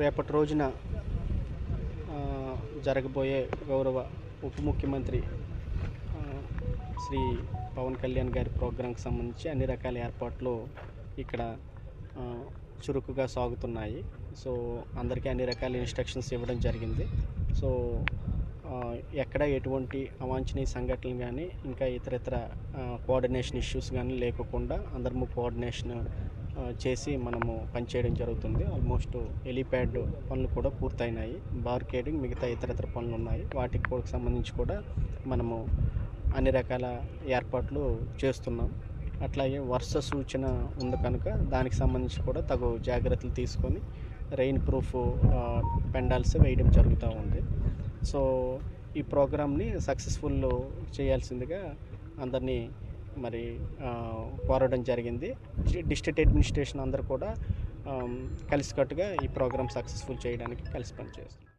రేపటి రోజున జరగబోయే గౌరవ ఉప ముఖ్యమంత్రి శ్రీ పవన్ కళ్యాణ్ గారి ప్రోగ్రాంకి సంబంధించి అన్ని రకాల ఏర్పాట్లు ఇక్కడ చురుకుగా సాగుతున్నాయి. సో అందరికీ అన్ని రకాల ఇన్స్ట్రక్షన్స్ ఇవ్వడం జరిగింది. సో ఎక్కడ ఎటువంటి అవాంఛనీయ సంఘటనలు కానీ ఇంకా ఇతర ఇతర కోఆర్డినేషన్ ఇష్యూస్ కానీ లేకోకుండా అందరము కోఆర్డినేషన్ చేసి మనము పనిచేయడం జరుగుతుంది. ఆల్మోస్ట్ హెలీప్యాడ్ పనులు కూడా పూర్తయినాయి. బార్కేడింగ్ మిగతా ఇతర ఇతర పనులు ఉన్నాయి. వాటికి కూడా సంబంధించి కూడా మనము అన్ని రకాల ఏర్పాట్లు చేస్తున్నాం. అట్లాగే వర్ష సూచన ఉంది కనుక దానికి సంబంధించి కూడా తగు జాగ్రత్తలు తీసుకొని రెయిన్ ప్రూఫ్ పెండాల్స్ వేయడం జరుగుతూ ఉంది. సో ఈ ప్రోగ్రామ్ని సక్సెస్ఫుల్ చేయాల్సిందిగా అందరినీ మరి కోరడం జరిగింది. డిస్ట్రిక్ట్ అడ్మినిస్ట్రేషన్ అందరూ కూడా కలిసికట్టుగా ఈ ప్రోగ్రామ్ సక్సెస్ఫుల్ చేయడానికి కలిసి పనిచేస్తుంది